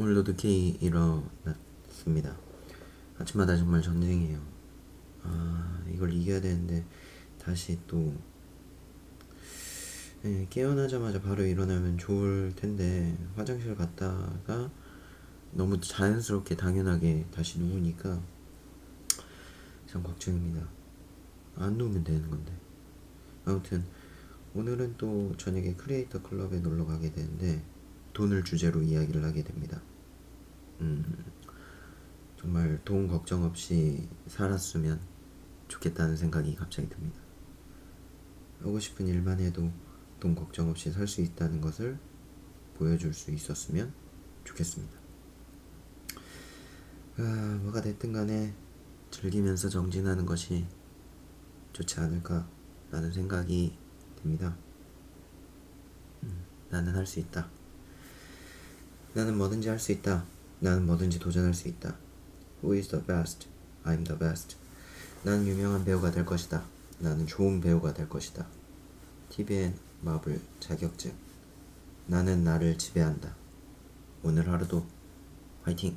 오늘도 늦게 일어났습니다. 아침마다 정말 전쟁이에요. 아, 이걸 이겨야 되는데, 다시 또, 예, 깨어나자마자 바로 일어나면 좋을 텐데, 화장실 갔다가 너무 자연스럽게 당연하게 다시 누우니까 참 걱정입니다. 안 누우면 되는 건데. 아무튼, 오늘은 또 저녁에 크리에이터 클럽에 놀러 가게 되는데, 돈을 주제로 이야기를 하게 됩니다. 음, 정말 돈 걱정 없이 살았으면 좋겠다는 생각이 갑자기 듭니다. 하고 싶은 일만 해도 돈 걱정 없이 살 수 있다는 것을 보여줄 수 있었으면 좋겠습니다. 아, 뭐가 됐든 간에 즐기면서 정진하는 것이 좋지 않을까라는 생각이 듭니다. 음, 나는 할 수 있다. 나는 뭐든지 할 수 있다. 나는 뭐든지 도전할 수 있다. Who is the best? I'm the best. 나는 유명한 배우가 될 것이다. 나는 좋은 배우가 될 것이다. TVN 마블 자격증. 나는 나를 지배한다. 오늘 하루도 화이팅!